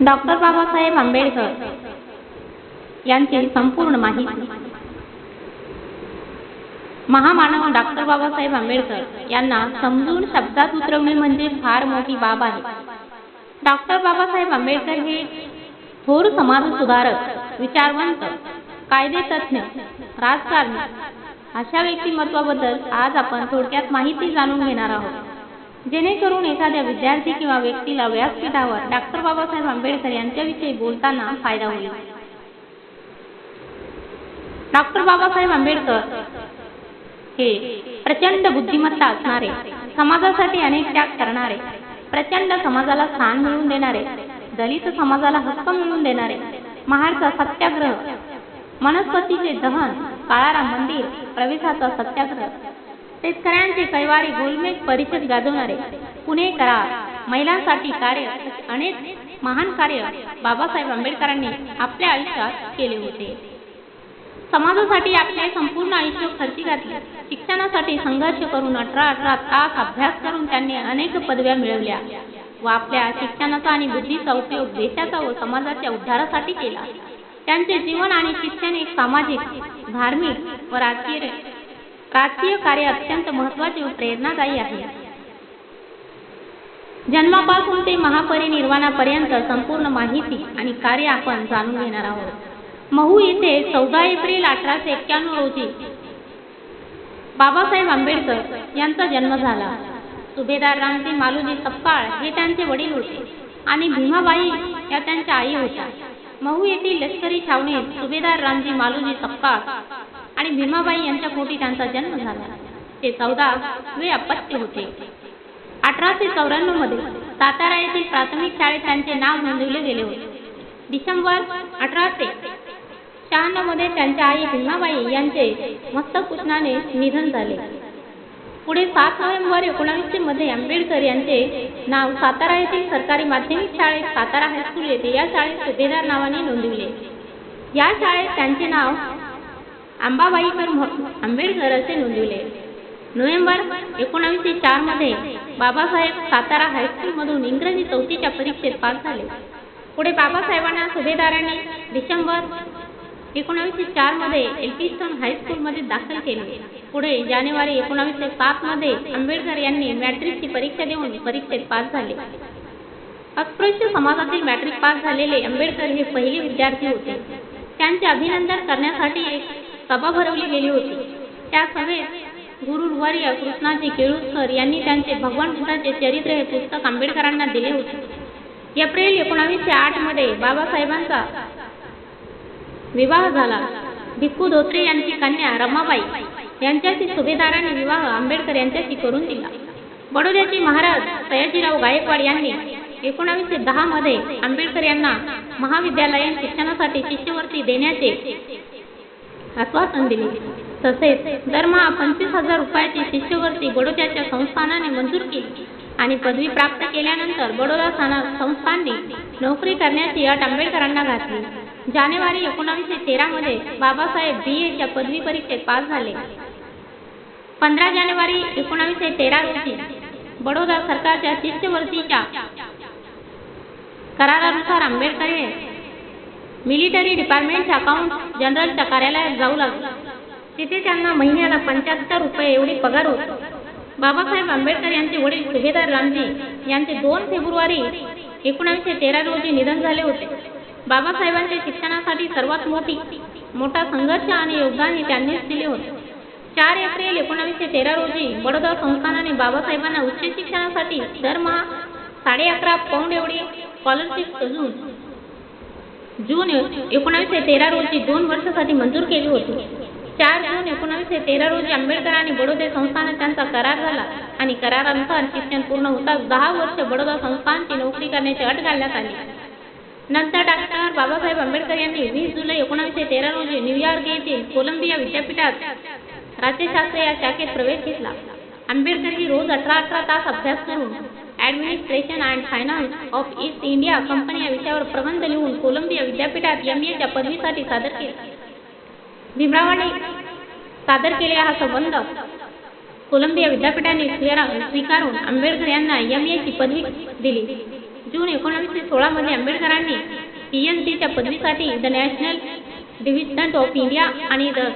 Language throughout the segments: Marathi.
डॉक्टर बाबासाहेब आंबेडकर यांची संपूर्ण माहिती. महामानव डॉक्टर बाबासाहेब आंबेडकर यांना समजून शब्दात उतरवणे म्हणजे फार मोठी बाब आहे. डॉक्टर बाबासाहेब आंबेडकर हे थोर समाज सुधारक विचारवंत कायदेतज्ञ राजकारणी अशा व्यक्तिमत्वाबद्दल आज आपण थोडक्यात माहिती जाणून घेणार आहोत. जेणेकरून एखाद्या विद्यार्थी किंवा व्यक्तीला व्यासपीठावर डॉक्टर बाबासाहेब आंबेडकर यांच्याविषयी बोलताना फायदा होईल. डॉक्टर बाबासाहेब आंबेडकर हे प्रचंड बुद्धिमत्ता असणारे समाजासाठी अनेक त्याग करणारे प्रचंड समाजाला स्थान मिळवून देणारे दलित समाजाला हक्क मिळवून देणारे महाडचा सत्याग्रह वनस्पतीचे दहन काळाराम मंदिर प्रवेशाचा सत्याग्रह शेतकऱ्यांचे कैवारी गोलमेज परिषद गाजवणारे पुणे करार महिलांसाठी कार्य अनेक महान कार्य बाबासाहेब आंबेडकरांनी आपल्या आयुष्यात केले होते. समाजासाठी आपले संपूर्ण आयुष्य खर्ची घातले. शिक्षणासाठी संघर्ष करून अठरा अठरा तास अभ्यास करून त्यांनी अनेक पदव्या मिळवल्या व आपल्या शिक्षणाचा आणि बुद्धीचा उपयोग देशाचा व समाजाच्या उद्धारासाठी केला. त्यांचे जीवन आणि शिक्षण एक सामाजिक धार्मिक व राजकीय राजकीय कार्य अत्यंत महत्त्वाचे व प्रेरणादायी आहे. जन्मापासून ते महापरिनिर्वाणापर्यंत संपूर्ण माहिती आणि कार्य आपण जाणून घेणार आहोत. महू येथे चौदा एप्रिल अठराशे एक्क्याण्णव रोजी बाबासाहेब आंबेडकर यांचा जन्म झाला. सुभेदार रामजी मालुजी सपकाळ हे त्यांचे वडील होते आणि भीमाबाई या त्यांच्या आई होत्या. महू येथील लष्करी छावणीत सुभेदार रामजी मालोजी सपकाळ आणि भीमाबाई यांच्या पोटी त्यांचा जन्म झाला. ते चौदा वे अपत्य होते. अठराशे चौऱ्याण्णवमध्ये सातारा येथील प्राथमिक शाळेत त्यांचे नाव नोंदवले गेले होते. डिसेंबर अठराशे शहाण्णवमध्ये त्यांच्या आई भीमाबाई यांचे मस्तक उष्णाने निधन झाले. पुढे सात नोव्हेंबर एकोणावीसशे मध्ये आंबेडकर यांचे नाव सातारा येथील सरकारी माध्यमिक शाळेत सातारा हायस्कूल येथे या शाळेत सुभेदार नावाने नोंदविले. या शाळेत त्यांचे नाव आंबाबाईकर आंबेडकर असे नोंदविले. नोव्हेंबर एकोणावीसशे चारमध्ये बाबासाहेब सातारा हायस्कूलमधून इंग्रजी चौथीच्या परीक्षेत पास झाले. पुढे बाबासाहेबांना सुभेदारांनी डिसेंबर एकोणावीसशे चारमध्ये एल्फिस्टन हायस्कूलमध्ये दाखल केले. पुढे जानेवारी एकोणावीसशे सात मध्ये आंबेडकर यांनी मॅट्रिकची परीक्षा देऊन परीक्षेत पास झाले. अस्पृश्य समाजातील मॅट्रिक पास झालेले आंबेडकर हे पहिले विद्यार्थी होते. त्यांचे अभिनंदन करण्यासाठी एक सभा भरवली गेली होती. त्या सभेत गुरुवर्य कृष्णाजी केळुसकर यांनी त्यांचे भगवान बुद्धाचे चरित्र हे पुस्तक आंबेडकरांना दिले होते. एप्रिल एकोणावीसशे आठमध्ये बाबासाहेबांचा विवाह झाला. भिक्खू धोत्रे यांची कन्या रमाबाई यांच्याशी सुभेदाराने विवाह आंबेडकर यांच्याशी करून दिला. बडोद्याचे महाराज सयाजीराव गायकवाड यांनी एकोणावीसशे दहा मध्ये आंबेडकर यांना महाविद्यालयीन शिक्षणासाठी शिष्यवृत्ती देण्याचे आश्वासन दिले. तसेच दरमहा पंचवीस हजार रुपयाची शिष्यवृत्ती बडोद्याच्या संस्थानाने मंजूर केली आणि पदवी प्राप्त केल्यानंतर बडोदा संस्थांनी नोकरी करण्याची अट आंबेडकरांना घातली. जानेवारी एकोणावीसशे तेरामध्ये बाबासाहेब बी एच्या पदवी परीक्षेत पास झाले. पंधरा जानेवारी एकोणावीसशे तेरा रोजी बडोदा सरकारच्या शिष्यवृत्तीच्या करारानुसार आंबेडकर मिलिटरी डिपार्टमेंटच्या अकाउंट जनरलच्या कार्यालयात जाऊ लागले. तिथे त्यांना महिन्याला पंच्याहत्तर रुपये एवढी पगार होतो. बाबासाहेब आंबेडकर यांचे वडील सुभेदार रामजी यांचे दोन फेब्रुवारी एकोणावीसशे तेरा रोजी निधन झाले होते. बाबासाहेबांच्या शिक्षणासाठी सर्वात मोठी मोठा संघर्ष आणि योगदान हे त्यांनीच दिले होते. चार एप्रिल एकोणावीसशे तेरा रोजी बडोदा संस्थानाने बाबासाहेबांना उच्च शिक्षणासाठी दरमहा साडे अकरा पौंड एवढी स्कॉलरशिप सजून जून एकोणावीसशे तेरा रोजी दोन वर्षासाठी मंजूर केली होती. चार जून एकोणावीसशे तेरा रोजी आंबेडकर आणि बडोदे संस्थानात त्यांचा करार झाला आणि करारानुसार शिक्षण पूर्ण होताच दहा वर्ष बडोदा संस्थानची नोकरी करण्याची अट घालण्यात आली. नंतर डॉक्टर बाबासाहेब आंबेडकर यांनी वीस जुलै एकोणावीसशे तेरा रोजी न्यूयॉर्क येथे कोलंबिया विद्यापीठात राज्यशास्त्र या शाखेत प्रवेश घेतला. आंबेडकर ही रोज अठरा अठरा तास अभ्यास करून administration and finance of East India company या विषयावर प्रबंध लिहून कोलंबिया विद्यापीठात एम एच्या पदवीसाठी सादर केला. भीमरावाने सादर केलेला हा संबंध कोलंबिया विद्यापीठाने स्वीकारून आंबेडकर यांना एम एची पदवी दिली. जून एकोणावीसशे सोळामध्ये आंबेडकरांनी पी एच डीच्या पदवीसाठी the national division of India आणि the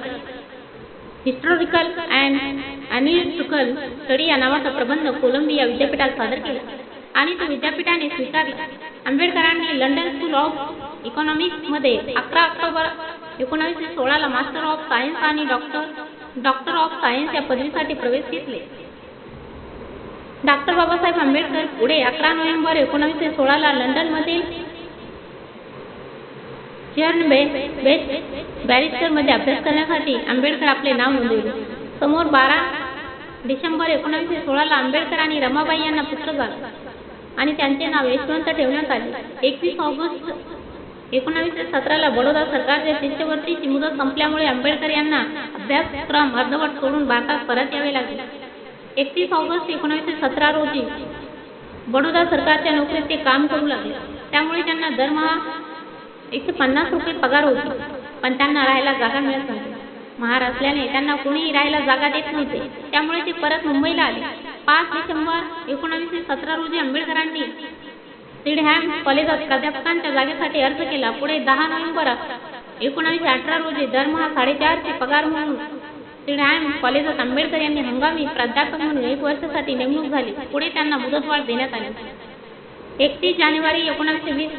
historical and analytical study या नावाचा प्रबंध कोलंबिया विद्यापीठात सादर केला. आणि तो विद्यापीठाने स्वीकारला. आंबेडकरांनी लंडन स्कूल ऑफ इकॉनॉमिक्समध्ये अकरा ऑक्टोबर एकोणावीसशे सोळाला मास्टर ऑफ सायन्स आणि डॉक्टर डॉक्टर ऑफ सायन्स या पदवीसाठी प्रवेश घेतले. डॉक्टर बाबासाहेब आंबेडकर पुढे अकरा नोव्हेंबर एकोणावीसशे सोळाला लंडनमधील बॅरिस्टरमध्ये अभ्यास करण्यासाठी आंबेडकर आपले नाव नोंदवले. समोर बारा डिसेंबर एकोणावीसशे सोळाला आंबेडकर आणि रमाबाई यांना पुत्र झाला आणि त्यांचे नाव यशवंत ठेवण्यात आले. एकवीस ऑगस्ट एकोणावीसशे सतराला बडोदा सरकारच्या शिष्यवृत्तीची मुदत संपल्यामुळे आंबेडकर यांना अभ्यासक्रम अर्धवट सोडून भारतात परत यावे लागले. एकतीस ऑगस्ट एकोणीसशे सतरा रोजी बडोदा सरकारच्या नोकरीत ते काम करू लागले. त्यामुळे त्यांना दरमहा एकशे पन्नास रुपये पगार होती. पण त्यांना राहायला जागा मिळत नव्हती. महार असल्याने त्यांना कोणीही राहायला जागा देत नव्हते. त्यामुळे ते परत मुंबईला आले. पाच डिसेंबर एकोणावीसशे सतरा रोजी आंबेडकरांनी सिडहॅम कॉलेजात प्राध्यापकांच्या जागेसाठी अर्ज केला. पुढे दहा नोव्हेंबर एकोणावीसशे अठरा रोजी दरमहा साडेचारशे पगार म्हणून श्रीराम कॉलेजात आंबेडकर यांनी हंगामी प्राध्यापक म्हणून एक वर्षासाठी नेमणूक झाली. पुढे त्यांना मुदतवाढ देण्यात आली. एकतीस जानेवारी एकोणीसशे वीस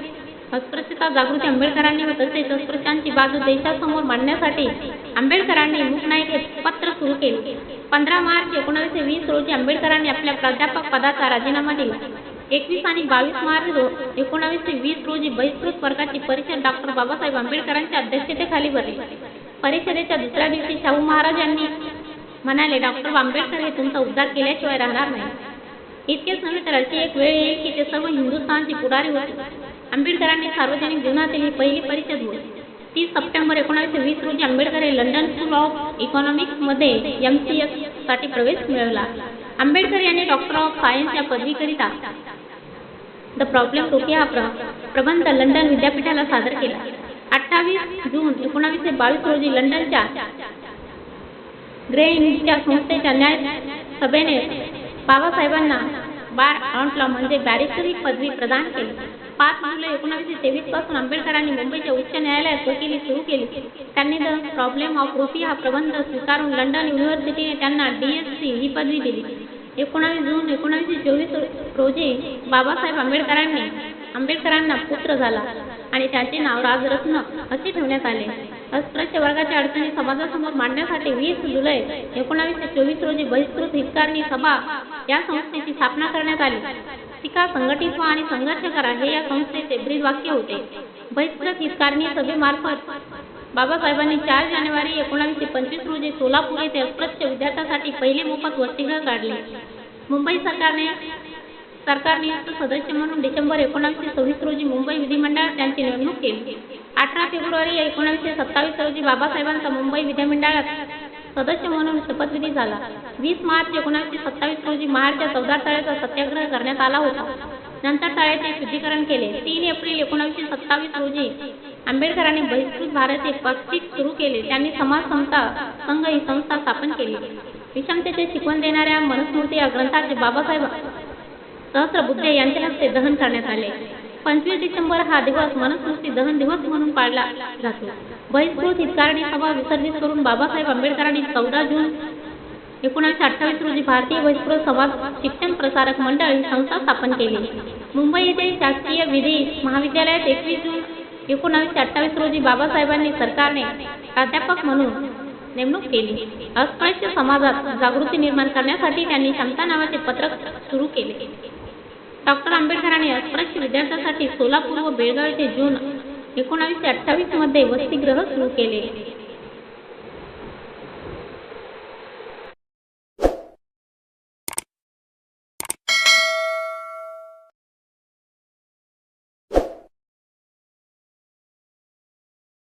अस्पृश्यता जागृती आंबेडकरांनी व तसेच अस्पृश्यांची बाजू देशासमोर मांडण्यासाठी आंबेडकरांनी मूकनाईक हे पत्र सुरू केले. पंधरा मार्च एकोणीसशे वीस रोजी आंबेडकरांनी आपल्या प्राध्यापक पदाचा राजीनामा दिला. एकवीस आणि बावीस मार्च रो एकोणावीसशे वीस रोजी बहिष्कृत वर्गाची परिषद डॉक्टर बाबासाहेब आंबेडकरांच्या अध्यक्षतेखाली भरली. परिषदेच्या दुसऱ्या दिवशी शाहू महाराज यांनी म्हणाले डॉक्टर आंबेडकर हे तुमचा उद्धार केल्याशिवाय राहणार नाही. इतकेच नव्हे तर अशी एक वेळ येईल की ते सर्व हिंदुस्थानचे पुढारी होते आंबेडकरांनी सार्वजनिक जीवनातील ही पहिली परिषद होती तीस सप्टेंबर एकोणीसशे वीस रोजी आंबेडकर हे लंडन स्कूल ऑफ इकॉनॉमिक्समध्ये एम सी एससाठी प्रवेश मिळवला. आंबेडकर यांनी डॉक्टर ऑफ सायन्स या पदवीकरिता द प्रॉब्लेम टोकिया हा प्र प्रबंध लंडन विद्यापीठाला सादर केला. अठ्ठावीस जून एकोणावीसशे बावीस रोजी लंडनच्या ग्रेनच्या संस्थेच्या न्याय सभेने बाबासाहेबांना बार ऑन्टला म्हणजे बॅरिस्टरी पदवी प्रदान केली. पाच जुलै एकोणावीसशे तेवीसपासून आंबेडकरांनी मुंबईच्या उच्च न्यायालयात वकिली सुरू केली. त्यांनी द प्रॉब्लेम ऑफ रुपी हा प्रबंध स्वीकारून लंडन युनिव्हर्सिटीने त्यांना डीएससी ही पदवी दिली. एकोणावीस जून एकोणावीसशे चोवीस रोजी बाबासाहेब आंबेडकरांनी आंबेडकरांना पुत्र झाला आणि त्याचे नाव राजरत्न असे ठेवण्यात आले. अस्पृश्य वर्गाच्या अडचणी समाजासमोर मांडण्यासाठी वीस जुलै एकोणावीसशे चोवीस रोजी बहिष्कृत हितकारणी सभा या संस्थेची स्थापना करण्यात आली. शिका संघटित व्हा आणि संघर्ष करा हे या संस्थेचे ब्रीद वाक्य होते. बहिष्कृत हितकारणी सभेमार्फत बाबासाहेबांनी चार जानेवारी एकोणावीसशे पंचवीस रोजी सोलापूर येथे अस्पृश्य विद्यार्थ्यांसाठी पहिले मोफत वसतिगृह काढले. मुंबई सरकारने सरकार नियुक्त सदस्य म्हणून डिसेंबर एकोणीसशे सव्वीस रोजी मुंबई विधिमंडळात त्यांची नेमणूक केली. अठरा फेब्रुवारी एकोणीसशे सत्तावीस रोजी बाबासाहेबांचा मुंबई विधिमंडळात सदस्य म्हणून शपथविधी झाला. वीस मार्च एकोणीसशे सत्तावीस रोजी महाडच्या चौदा तळ्याचा सत्याग्रह करण्यात आला होता. नंतर तळ्याचे शुद्धीकरण केले. तीन एप्रिल एकोणीसशे सत्तावीस रोजी आंबेडकरांनी बहिष्कृत भारत एक पक्षिक सुरू केले. त्यांनी समाज समता संघ ही संस्था स्थापन केली. विषमतेचे शिकवण देणाऱ्या मनुस्मृती या ग्रंथाचे बाबासाहेब सहस्रबुद्धे यांच्या हस्ते दहन करण्यात आले. पंचवीस डिसेंबर हा दिवस मनुस्मृती दहन दिवस म्हणून पाळला जातो. बहिष्कृत हितकारणी सभा विसर्जित करून बाबासाहेब आंबेडकरांनी चौदा जून एकोणीसशे अठ्ठावीस रोजी भारतीय बहिष्कृत समाज शिक्षण प्रसारक मंडळ ही संस्था स्थापन केली. मुंबई येथे शासकीय विधी महाविद्यालयात एकवीस जून एकोणावीसशे अठ्ठावीस रोजी बाबासाहेबांनी सरकारने प्राध्यापक म्हणून नेमणूक केली. अस्पृश्य समाजात जागृती निर्माण करण्यासाठी त्यांनी क्षमता नावाचे पत्रक सुरू केले. डॉक्टर आंबेडकरांनी अस्पृश्य विद्यार्थ्यांसाठी सोलापूर व बेळगाव येथे जून एकोणावीसशे अठ्ठावीसमध्ये वसतिगृह सुरू केले.